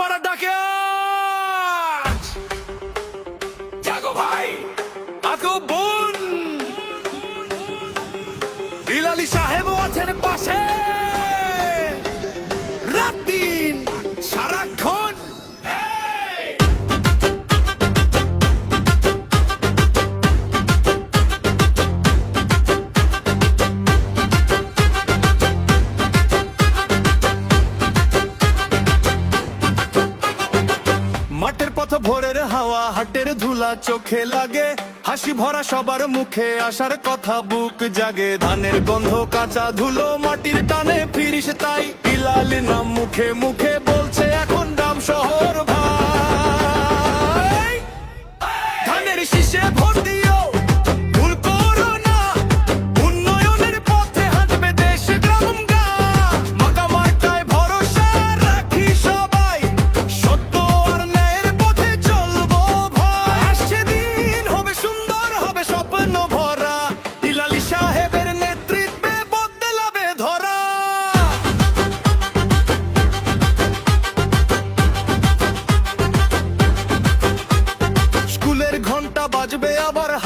পাড়া ডাকে আজ। জাগো ভাই আগো বোন পথ হাওয়া, হাটের ধুলা চোখে লাগে। হাসি ভরা সবার মুখে আসার কথা, বুক জাগে। ধানের গন্ধ কাঁচা ধুলো মাটির টানে ফিরিস তাই পিলাল নাম মুখে মুখে বলছে, এখন দাম শহর ভাই। ধানের শীষে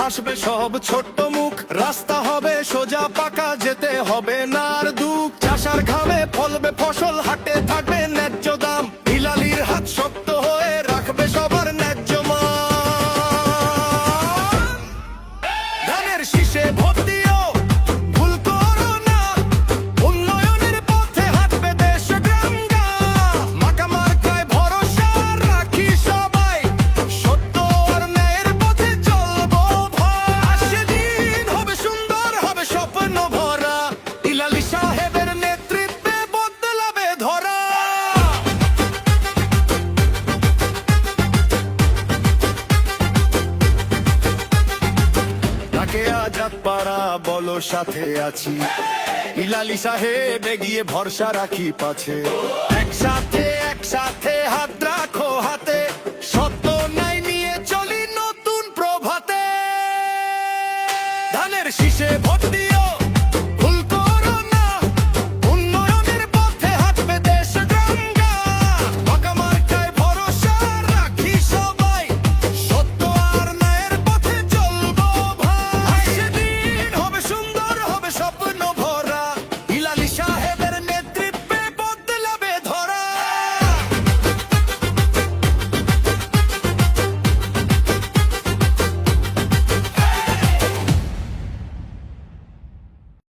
হাসবে সব ছোট্ট মুখ। রাস্তা হবে সোজা পাকা, যেতে হবে না দুঃখ। চাষার ঘামে ফলবে ফসল। পাড়া, বলো সাথে আছি। ইলালি সাহেব গিয়ে ভরসা রাখি পাছে। একসাথে একসাথে হাত রাখো হাতে। সত্য নাই নিয়ে চলি নতুন প্রভাতে। ধানের শীষে দিয়ে